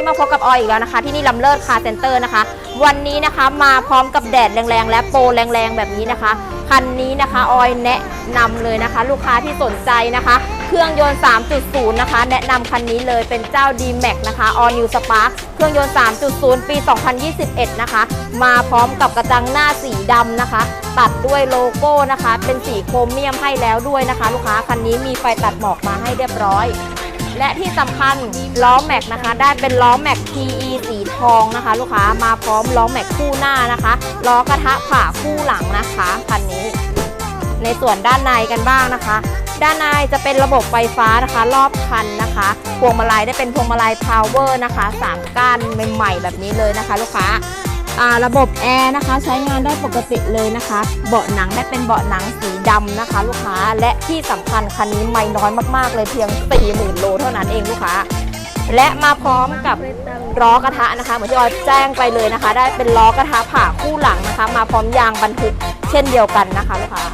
นี้มาพบกับออยอีกแล้วนะคะ ที่นี่ลำเลิศคาเซ็นเตอร์นะคะ วันนี้นะคะมาพร้อมกับแดดแรงๆ และโปรแรงๆ แบบนี้นะคะ คันนี้นะคะออยแนะนำเลยนะคะ ลูกค้าที่สนใจนะคะ เครื่องยนต์ 3.0 นะคะ แนะนำคันนี้เลยเป็นเจ้า D-Max นะคะ All New Spark เครื่องยนต์ 3.0 ปี 2021 นะคะ มาพร้อมกับกระจังหน้าสีดำนะคะ ตัดด้วยโลโก้นะคะ เป็นสีโครเมียมให้แล้วด้วยนะคะ ลูกค้าคันนี้มีไฟตัดหมอกมาให้เรียบร้อย และที่สำคัญล้อแม็กนะคะ ได้เป็นล้อแม็ก PE สีทองนะคะ ลูกค้ามาพร้อมล้อแม็กคู่หน้านะคะล้อกระทะผ่าคู่หลังนะคะคันนี้ ในส่วนด้านในกันบ้างนะคะ ด้านในจะเป็นระบบไฟฟ้านะคะ รอบคันนะคะพวงมาลัยได้เป็นพวงมาลัยพาวเวอร์นะคะสามก้านใหม่ๆแบบนี้เลยนะคะ ลูกค้า ระบบแอร์นะคะใช้งานได้ปกติเลยนะคะ เบาะหนังได้เป็นเบาะหนังสีดำนะคะ ลูกค้าและที่สำคัญคันนี้ไม่น้อยมากๆเลยเพียง 40,000 โลเท่านั้นเองลูกค้า และมาพร้อมกับล้อกระทะนะคะ เหมือนที่ออยแจ้งไปเลยนะคะ ได้เป็นล้อกระทะผ่าคู่หลังนะคะ มาพร้อมยางบรรทุกเช่นเดียวกันนะคะลูกค้า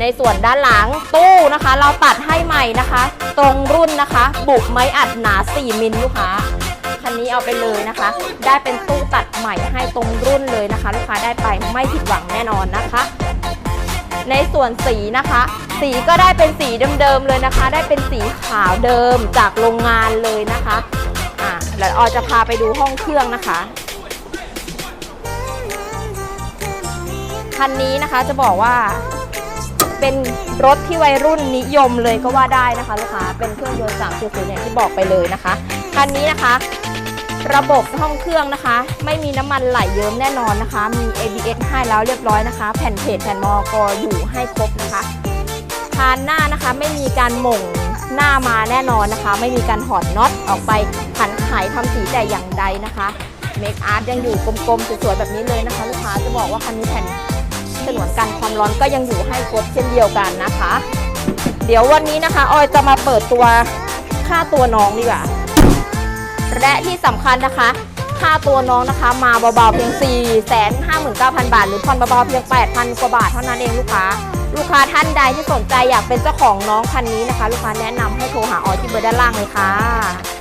ในส่วนด้านหลังตู้นะคะ เราตัดให้ใหม่นะคะ ตรงรุ่นนะคะ บุกไม้อัดหนา 4 มิลลูกค้า คันนี้เอาไปเลยนะคะ ได้เป็นตู้ตัดใหม่ให้ตรงรุ่นเลยนะคะ ลูกค้าได้ไปไม่ผิดหวังแน่นอนนะคะ ในส่วนสีนะคะ สีก็ได้เป็นสีเดิมๆเลยนะคะ ได้เป็นสีขาวเดิมจากโรงงานเลยนะคะอะแล้วออจะพาไปดูห้องเครื่องนะคะคันนี้นะคะจะบอกว่าเป็นรถที่วัยรุ่นนิยมเลยก็ว่าได้นะคะลูกค้าเป็นเครื่องยนต์3.0อย่างที่บอกไปเลยนะคะ คันนี้นะคะ ระบบห้องเครื่องนะคะ ไม่มีน้ำมันไหลเยิ้มแน่นอนนะคะ มี ABS ให้แล้วเรียบร้อยนะคะ แผ่นเพจแผ่นมอกอยู่ให้ครบนะคะคานหน้านะคะไม่มีการหม่งหน้ามาแน่นอนนะคะ ไม่มีการถอดน็อตออกไปขันไขทำสีแต่อย่างใดนะคะเมคอาร์ตยังอยู่กลมๆสวยๆแบบนี้เลยนะคะลูกค้าจะบอกว่าคันนี้แผ่นฉนวนกันความร้อนก็ยังอยู่ให้ครบเช่นเดียวกันนะคะ เดี๋ยววันนี้นะคะออยจะมาเปิดตัวค่าตัวน้องดีกว่า และที่สำคัญนะคะค่าตัวน้องนะคะมาเบาๆเพียง 4 5 9 0 0 0 บาท หรือผ่อนเบาๆเพียง 8,000 กว่าบาทเท่านั้นเองลูกค้า ลูกค้าท่านใดที่สนใจอยากเป็นเจ้าของน้องคันนี้นะคะ ลูกค้าแนะนำให้โทรหาออยที่เบอร์ด้านล่างเลยค่ะ